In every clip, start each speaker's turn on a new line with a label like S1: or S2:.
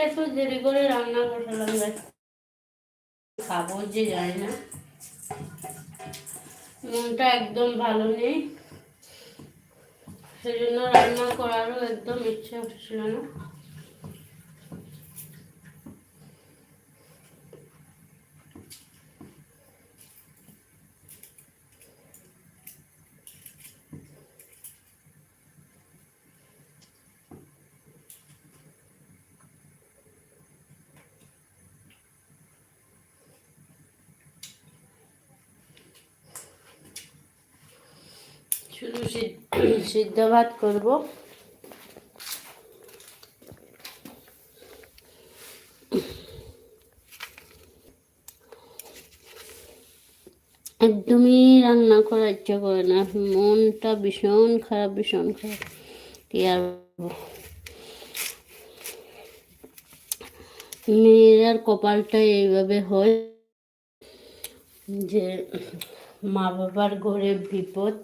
S1: আজকে তো দেরি করে রান্না করলাম খাব যে যায় না। মনটা একদম ভালো নেই। সেজন্য রান্না করারও একদম ইচ্ছে হচ্ছিল না। শুধু সিদ্ধ- ভাত করব। একদমই রান্না করার ইচ্ছে করে না। মনটা ভীষণ খারাপ ভীষণ খারাপ। কি আর। মেয়েরার কপালটা এইভাবে হয় যে মা বাবার ঘরে বিপদ।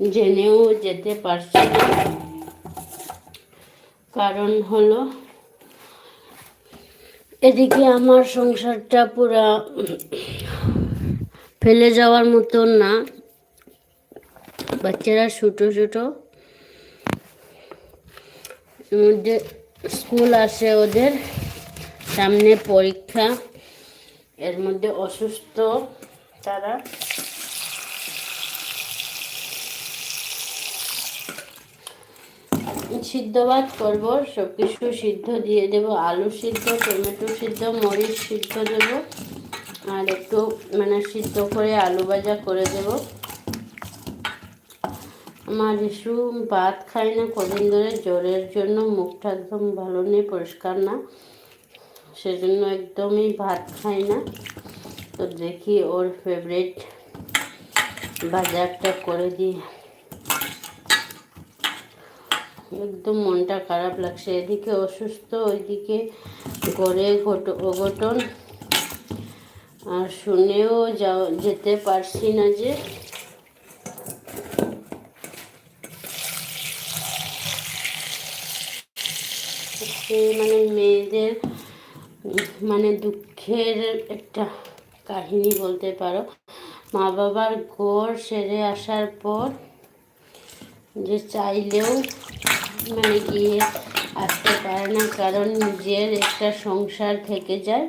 S1: জেনেও যেতে পারছি কারণ হলো, এদিকে আমার সংসারটা পুরা ফেলে যাওয়ার মতন না। বাচ্চারা ছোটো ছোটো। মধ্যে স্কুল আসে ওদের, সামনে পরীক্ষা। এর মধ্যে অসুস্থ তারা। সিদ্ধ ভাত করব সব কিছু সিদ্ধ দিয়ে দেবো, আলু সিদ্ধ, টমেটো সিদ্ধ, মরিচ সিদ্ধ দেবো, আর একটু মানে সিদ্ধ করে আলু ভাজা করে দেব। আমার ইস্যু ভাত খায় না, কদিন ধরে জ্বরের জন্য মুখটা একদম ভালো নেই, পরিষ্কার না। সেজন্য একদমই ভাত খায় না। তো দেখি ওর ফেভারিট বাজারটা করে দিই। একদম মনটা খারাপ লাগছে। এদিকে অসুস্থ, ওইদিকে ঘরে ঘট, অঘটন। আর শুনেও যাও, যেতে পারছি না যে। মানে মেয়েদের মানে দুঃখের একটা কাহিনী বলতে পারো। মা বাবার ঘর সেরে আসার পর যে চাইলেও মানে গিয়ে আসতে পারে না, কারণ নিজের একটা সংসার থেকে যায়।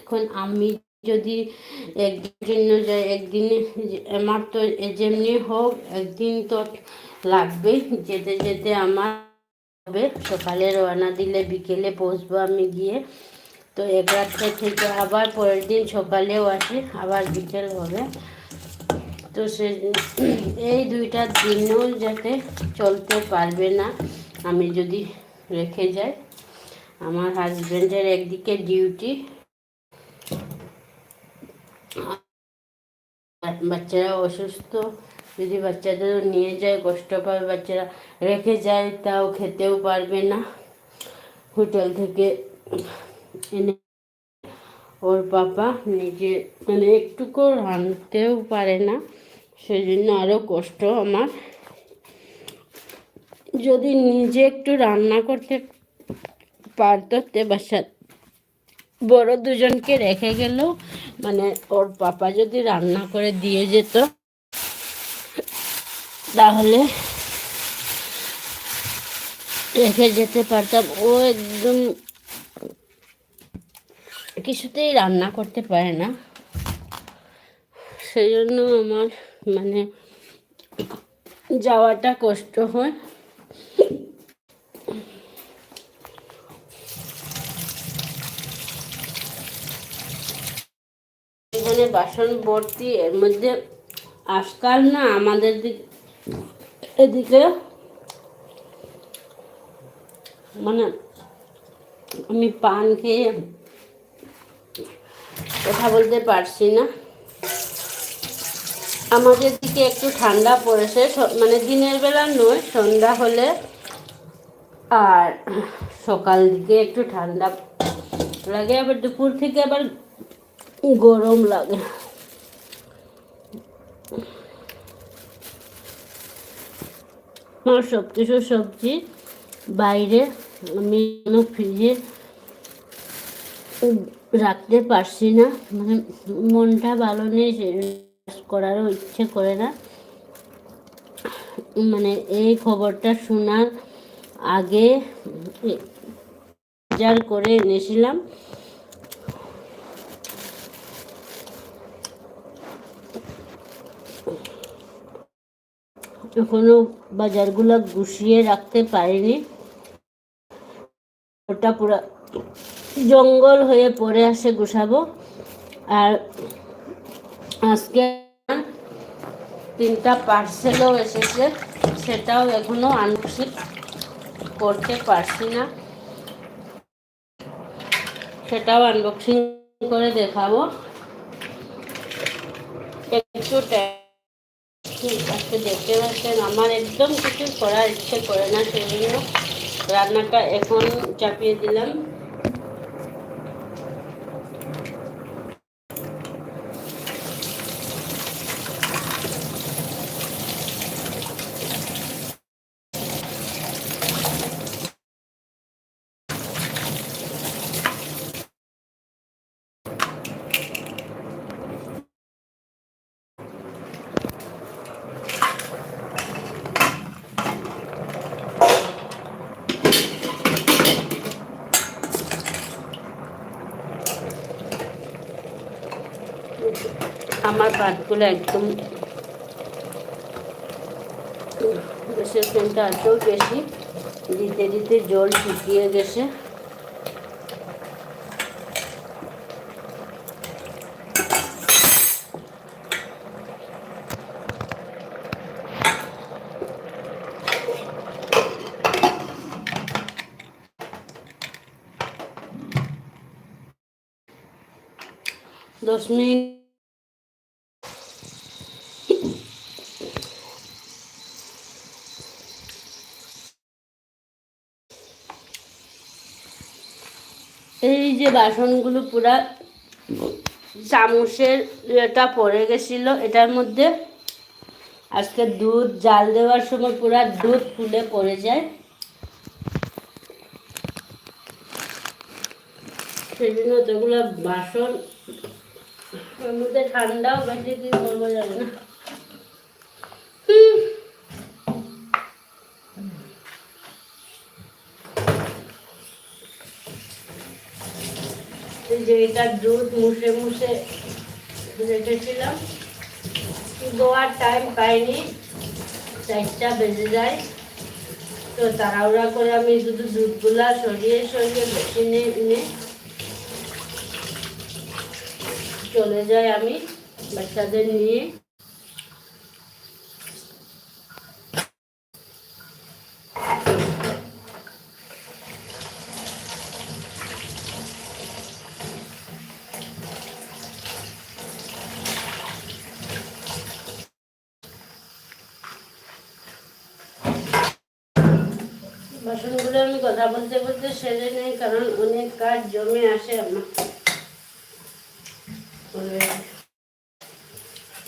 S1: এখন আমি যদি একদিন জন্য যাই, একদিনে আমার তো যেমনি হোক, একদিন তো লাগবে, যেতে যেতে আমার হবে। সকালে রওনা দিলে বিকেলে পৌঁছবো আমি গিয়ে। তো রাত্রে থেকে আবার পরের দিন সকালেও আসি, আবার বিকেল হবে। তো সে এই দুইটা দিনও যাতে চলতে পারবে না, আমি যদি রেখে যাই। আমার হাজব্যান্ডের একদিকে ডিউটি বাচ্চারা অসুস্থ, যদি বাচ্চাদের নিয়ে যায়, কষ্ট পাবে বাচ্চারা, রেখে যায়, তাও খেতেও পারবে না। হোটেল থেকে এনে ওর পাপা নিজে মানে একটুকু রাঁধতেও পারে না। সেই জন্য আরও কষ্ট আমার। যদি নিজে একটু রান্না করতে পারতো, তে বাসা বড় দুজনকে রেখে গেলেও মানে ওর পাপা যদি রান্না করে দিয়ে যেত, তাহলে রেখে যেতে পারতাম। ও একদম কিছুতেই রান্না করতে পারে না। সেই জন্য আমার মানে যাওয়াটা কষ্ট হয়। এখানে বাসন ভর্তি, এর মধ্যে আজকাল না আমাদের দিক এদিকে মানে আমি পান খেয়ে কথা বলতে পারছি না। আমাদের দিকে একটু ঠান্ডা পড়েছে। মানে দিনের বেলা নয়, সন্ধ্যা হলে। আর সকাল দিকে একটু ঠান্ডা লাগে, আবার দুপুর থেকে আবার গরম লাগে। আমার সব কিছু সবজি বাইরে, আমি কোনো ফ্রিজে রাখতে পারছি না। মানে মনটা ভালো নেই সে করারও ইচ্ছে করে না। মানে এই খবরটা শোনার আগে বাজার করে এনেছিলাম। এখনও বাজারগুলো গুছিয়ে রাখতে পারিনি। ওটা পুরো জঙ্গল হয়ে পড়ে আসে গুছাবো। আর আজকে তিনটা পার্সেলও এসেছে। সেটাও এখনও আনবক্সিং করতে পারছি না। সেটাও আনবক্সিং করে দেখাবো। একটু দেখতে পাচ্ছেন, আমার একদম কিছু করার ইচ্ছে করে না সেই জন্য রান্নাটা এখন চাপিয়ে দিলাম। আমার ভাতগুলো একদম এত বেশি। দিতে দিতে জল শুকিয়ে গেছে। দশ মিনিট এই যে বাসনগুলো পুরা চামচের এটা পড়ে গেছিল, এটার মধ্যে আজকে দুধ, জাল দেওয়ার সময় পুরা দুধ ফুলে পড়ে যায়। সেই জন্য অতগুলো বাসন ঠান্ডাও বেশি কি করব যাবে না। যে এটা দুধ মুছে মুছে রেখেছিলাম। গোয়ার টাইম পাইনি। চারটা বেজে যায়। তো তাড়াহুড়া করে আমি শুধু দুধগুলা সরিয়ে সরিয়ে মেশিনে এনে চলে যাই আমি বাচ্চাদের নিয়ে বাসনগুলো আমি কথা বলতে বলতে সেরে নেই, কারণ অনেক কাজ জমে আসে আমার।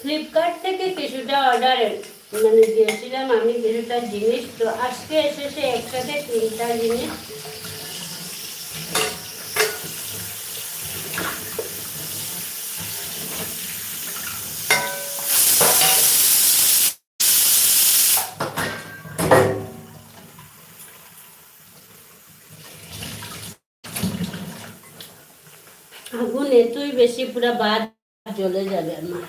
S1: ফ্লিপকার্ট থেকে কিছুটা অর্ডার মানে দিয়েছিলাম আমি কিছুটা জিনিস, তো আজকে এসেছে একসাথে তিনটা জিনিস। এতই বেশি পুরো বাদ জ্বলে যাবে আমার।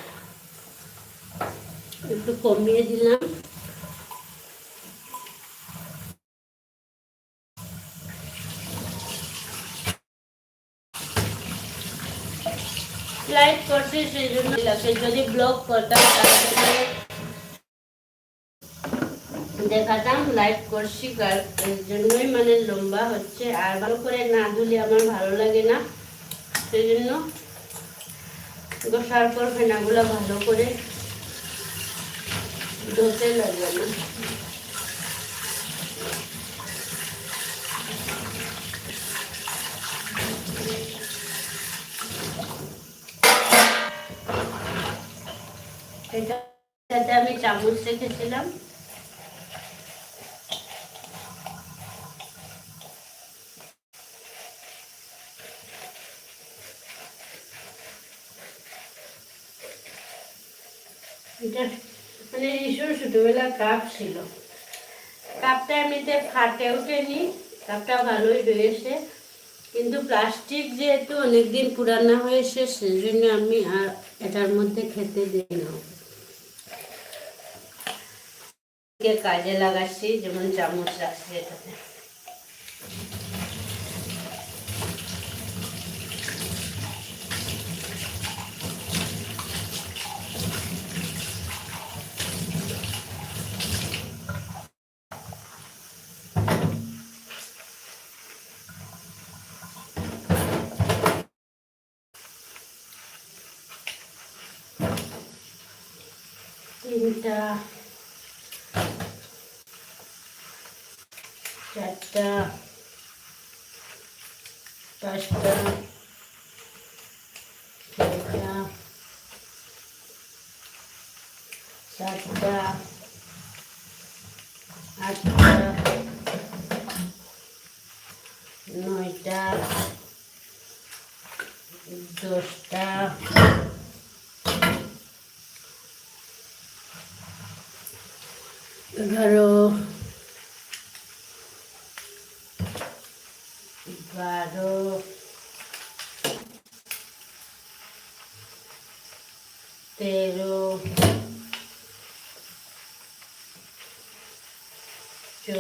S1: একটু কমিয়ে দিলাম। লাইক করছি সেই জন্য যদি ব্লগ করতাম দেখাতাম, লাইক করছি এর জন্যই মানে লম্বা হচ্ছে। আর ভালো করে না ধুলে আমার ভালো লাগে না। সেই জন্য। গোসার পর ফেনাগুলো ভালো করে ধুতে লাগবে না। আমি চামচ রেখেছিলাম এটা মানে ছোটবেলা কাপ ছিল। কাপটা এমনিতে ফাটে ওঠেনি, কাপটা ভালোই রয়েছে। কিন্তু প্লাস্টিক যেহেতু অনেকদিন পুরানো হয়েছে সেই জন্য আমি আর এটার মধ্যে খেতে দিই না। কাজে লাগাচ্ছি, যেমন চামচ রাখছি এটাতে তিনটা চারটা পাঁচটা ছয়টা সাতটা আটটা নয়টা দশটা। এগারো 就、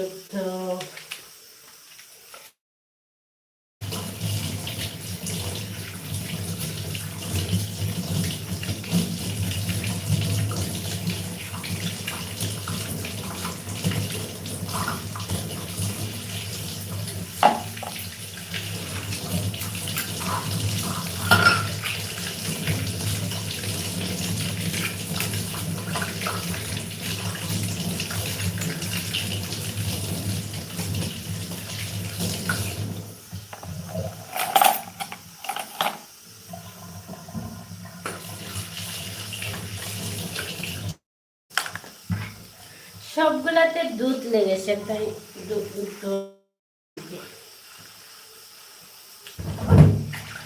S1: সবগুলাতে দুধ লেগেছে তাই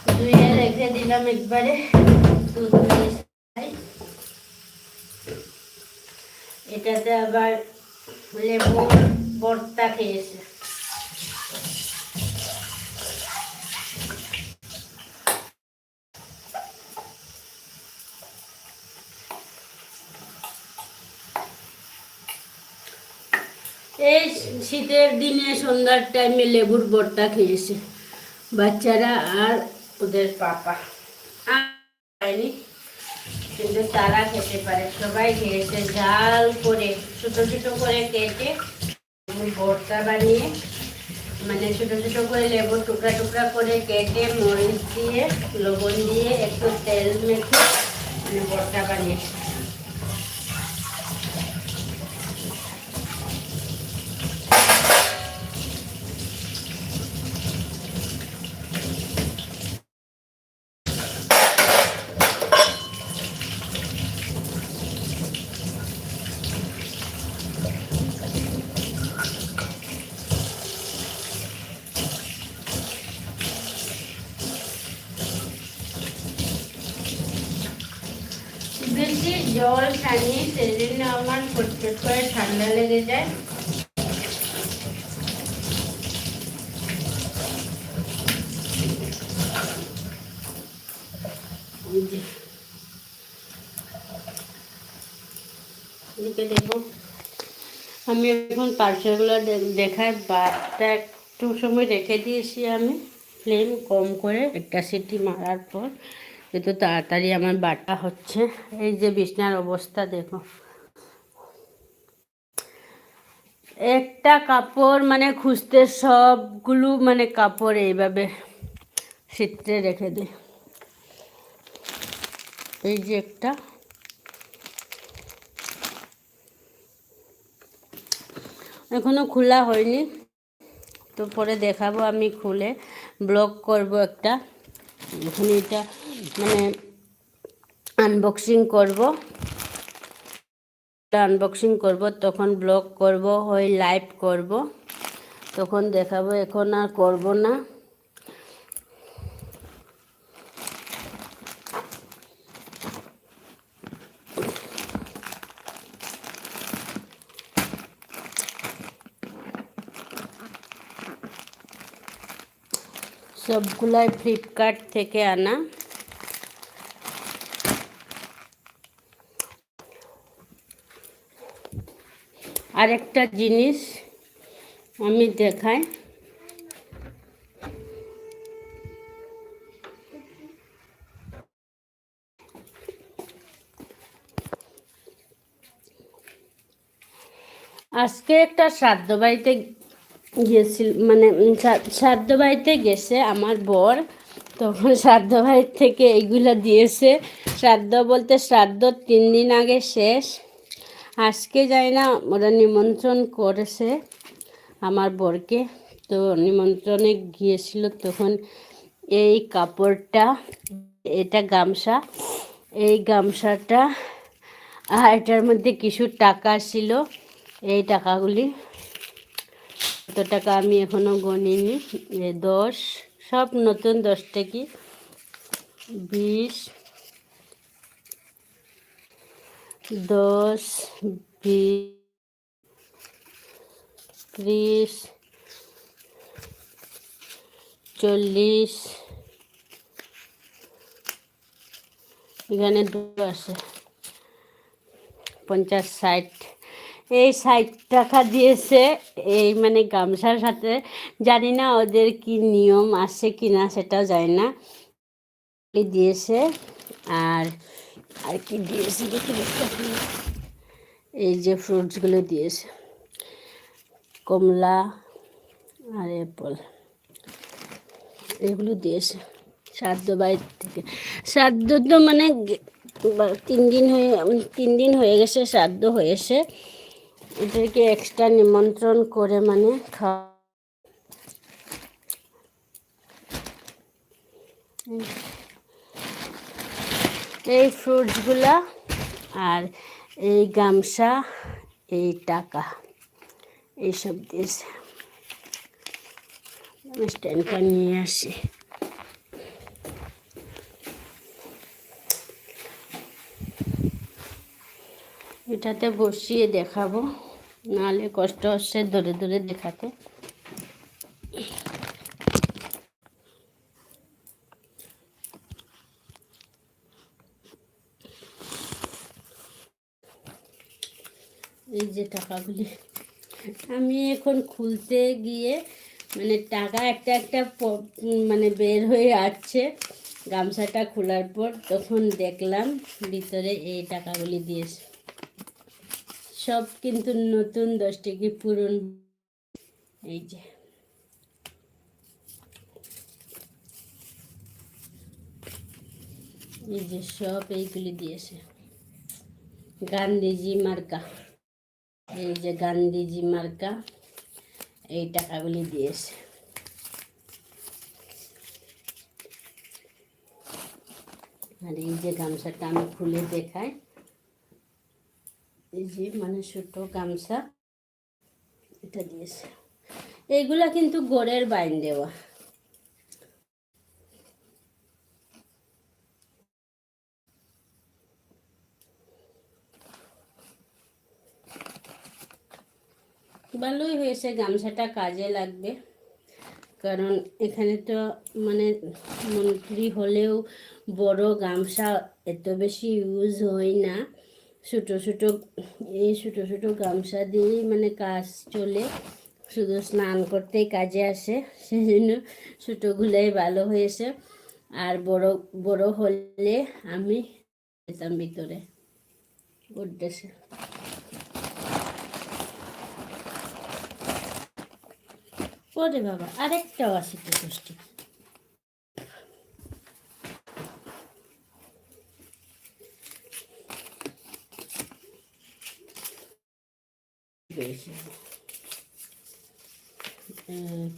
S1: ধুয়ে রেখে দিলাম একবারে দুধ এটাতে আবার লেবু বর্তা খেয়েছে। এই শীতের দিনে সন্ধ্যার টাইমে লেবুর ভর্তা খেয়েছে। বাচ্চারা আর ওদের পাপা। খায়নি, কিন্তু তারা খেতে পারে। সবাই খেয়েছে জাল করে, ছোট ছোট করে কেটে লেবুর ভর্তা বানিয়ে মানে ছোট ছোট করে লেবুর টুকরা টুকরা করে কেটে মরিচ দিয়ে, লবণ দিয়ে একটু তেল মেখে মানে ভর্তা বানিয়েছে বেশি জল খানি সেজন্য আমার ফটফট করে ঠান্ডা লেগে যায়। আমি এখন পার্সেলগুলো দেখাই বাটা একটু সময় রেখে দিয়েছি আমি। ফ্লেম কম করে একটা সিটি মারার পর। যেহেতু তাড়াতাড়ি আমার বাটা হচ্ছে। এই যে বিছনার অবস্থা, দেখো। একটা কাপড় মানে খুঁজতে সবগুলো মানে কাপড় এইভাবে সিটে রেখে দিই। এই যে একটা। এখনও খোলা হয়নি। তো পরে দেখাবো, আমি খুলে ব্লগ করব একটা। এখন এটা মানে আনবক্সিং করব। আনবক্সিং করব, তখন ব্লগ করব হয় লাইভ করব। তখন দেখাবো, এখন আর করব না। সবগুলাই ফ্লিপকার্ট থেকে আনা। আরেকটা জিনিস আমি দেখাই। আজকে একটা শ্রাদ্ধ বাড়িতে গিয়েছিল মানে শ্রাদ্ধ বাড়িতে গেছে আমার বর, তখন শ্রাদ্ধ বাড়ির থেকে এইগুলো দিয়েছে। শ্রাদ্ধ বলতে শ্রাদ্ধ তিন দিন আগে শেষ। আজকে যাই না, ওরা নিমন্ত্রণ করেছে আমার বরকে। তো নিমন্ত্রণে গিয়েছিল তখন এই কাপড়টা, এটা গামছা। এই গামছাটা, আর এটার মধ্যে কিছু টাকা ছিল। এই টাকাগুলি কত টাকা আমি এখনও গণিনি। দশ, সব নতুন দশ টাকি। বিশ দশ বিশ চল্লিশ এখানে দুটো আছে। পঞ্চাশ ষাট। এই ষাট টাকা দিয়েছে এই মানে গামছার সাথে। জানি না ওদের কি নিয়ম আছে কি না সেটাও জানি না। দিয়েছে। আর আর কি দিয়েছে দেখি দেখতে এই যে ফ্রুটসগুলো দিয়েছে। কমলা আর অ্যাপল এগুলো দিয়েছে শ্রাদ্ধ বাড়ির থেকে। শ্রাদ্ধ তো মানে তিন দিন হয়ে তিন দিন হয়ে গেছে শ্রাদ্ধ হয়েছে। এদেরকে এক্সট্রা নিমন্ত্রণ করে মানে খাওয়া এই ফ্রুটসগুলা আর এই গামছা, এই টাকা, এইসব দিয়েছে স্ট্যান্ডটা নিয়ে আসি। এটাতে বসিয়ে দেখাবো, নাহলে কষ্ট হচ্ছে ধরে ধরে দেখাতে এই যে টাকাগুলি। আমি এখন খুলতে গিয়ে মানে টাকা একটা একটা মানে বের হয়ে আসছে গামছাটা খোলার পর। তখন দেখলাম ভিতরে এই টাকাগুলি দিয়েছে। সব কিন্তু নতুন, দশ টাকি পুরন। এই যে। এই যে সব এইগুলি দিয়েছে। গান্ধীজি মার্কা। এই যে গান্ধীজি মার্কা, এই টাকাগুলি দিয়েছে। আর এই যে গামছাটা আমি খুলে দেখাই। এই যে মানে ছোট গামছা, এটা দিয়েছে। এইগুলা কিন্তু গোড়ের বাইন দেওয়া। ভালোই হয়েছে, গামছাটা কাজে লাগবে। কারণ এখানে তো মানে মন্ত্রী হলেও বড় গামছা এত বেশি ইউজ হয় না। ছোটো ছোটো, এই ছোটো ছোটো গামছা দিয়েই মানে কাজ চলে। শুধু স্নান করতেই কাজে আসে সেই জন্য ছোটোগুলোই ভালো হয়েছে। আর বড় বড় হলে আমি যেতাম ভিতরে। উদ্দেশ্যে। ওরে বাবা আরেকটাও আছে বেশি। এক,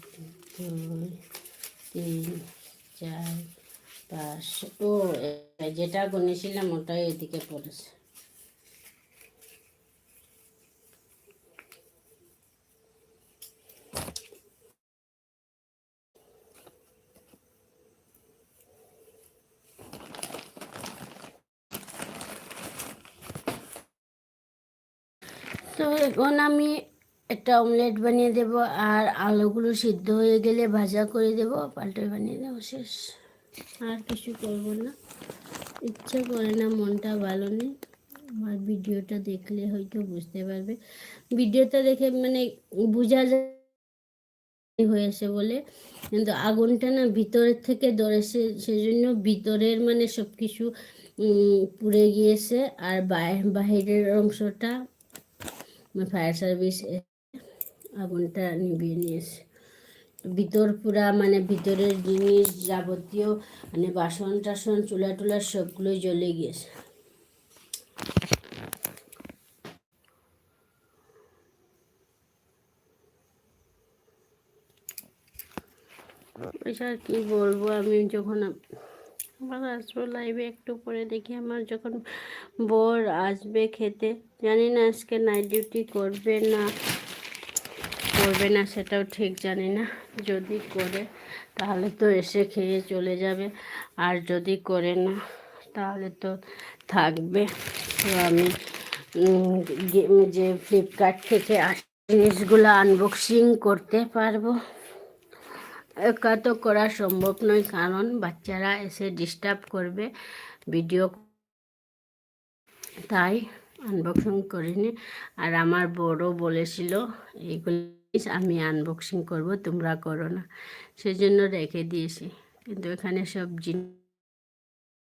S1: দুই, তিন, চার, পাঁচ, ও যেটা গুনেছিলাম ওটাই এদিকে পড়েছে তো এখন আমি একটা অমলেট বানিয়ে দেব আর আলুগুলো সিদ্ধ হয়ে গেলে ভাজা করে দেব, পাল্টে বানিয়ে দেবো, শেষ। আর কিছু করব না। ইচ্ছা করে না, মনটা ভালো নেই। আমার ভিডিওটা দেখলে হয়তো বুঝতে পারবে। ভিডিওটা দেখে মানে বোঝা যায় হয়েছে বলে। কিন্তু আগুনটা না ভিতরের থেকে ধরেছে সেজন্য ভিতরের মানে সব কিছু পুড়ে গিয়েছে। আর বাহিরের অংশটা ফায়ার সার্ভিস আগুনটা নিভিয়ে নিয়েছে। ভিতর পুরা মানে ভিতরের জিনিস যাবতীয় মানে বাসন টাসন চুলা টুলা সবগুলোই জ্বলে গিয়েছে। কি বলব? আমি যখন আবার আসব লাইভে একটু পরে দেখি আমার যখন বর আসবে খেতে। জানি না আজকে নাইট ডিউটি করবে না করবে না সেটাও ঠিক জানি না। যদি করে, তাহলে তো এসে খেয়ে চলে যাবে। আর যদি করে না, তাহলে তো থাকবে। তো আমি যে ফ্লিপকার্ট থেকে জিনিসগুলো আনবক্সিং করতে পারব। একা তো করা সম্ভব নয়, কারণ বাচ্চারা এসে ডিস্টার্ব করবে ভিডিও তাই আনবক্সিং করিনি। আর আমার বড় বলেছিল এইগুলো আমি আনবক্সিং করব, তোমরা করো না। সেজন্য রেখে দিয়েছি। কিন্তু এখানে সব জিনিস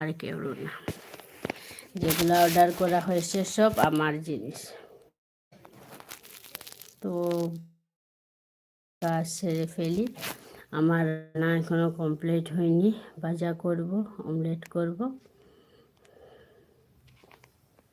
S1: আর কেউ না। যেগুলো অর্ডার করা হয়েছে সব আমার জিনিস। তো কাজ সেরে ফেলি। আমার রান্না এখনও কমপ্লিট হয়নি। ভাজা করব অমলেট করব।